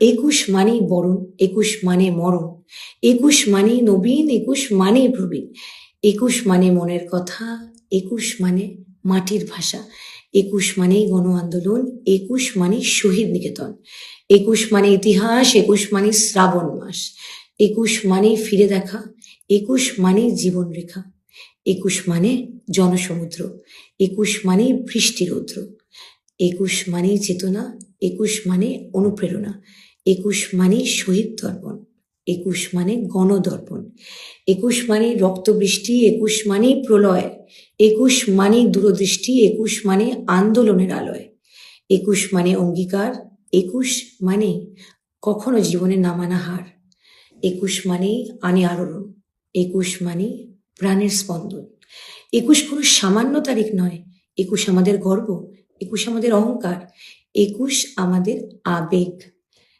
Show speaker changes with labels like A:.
A: একুশ মানেই বরণ, একুশ মানে মরণ, একুশ মানে নবীন, একুশ মানে প্রবীণ, একুশ মানে মনের কথা, একুশ মানে মাটির ভাষা, একুশ মানেই গণ আন্দোলন, একুশ মানে শহীদ নিকেতন, একুশ মানে ইতিহাস, একুশ মানে শ্রাবণ মাস, একুশ মানে ফিরে দেখা, একুশ মানে জীবন রেখা, একুশ মানে জনসমুদ্র, একুশ মানে বৃষ্টি রৌদ্র একুশ মানে চেতনা একুশ মানে অনুপ্রেরণা একুশ মানে শহীদ দর্পণ একুশ মানে গণদর্পণ একুশ মানে রক্তবৃষ্টি একুশ মানে প্রলয় একুশ মানে দূরদৃষ্টি একুশ মানে আন্দোলনের আলয় একুশ মানে অঙ্গীকার একুশ মানে কখনো জীবনে নামানা হার একুশ মানে আনে আলোড়ন একুশ মানে প্রাণের স্পন্দন একুশ কোনো সামান্য তারিখ নয় একুশ আমাদের গর্ব একুশ আমাদের অহংকার একুশ আমাদের আবেগ।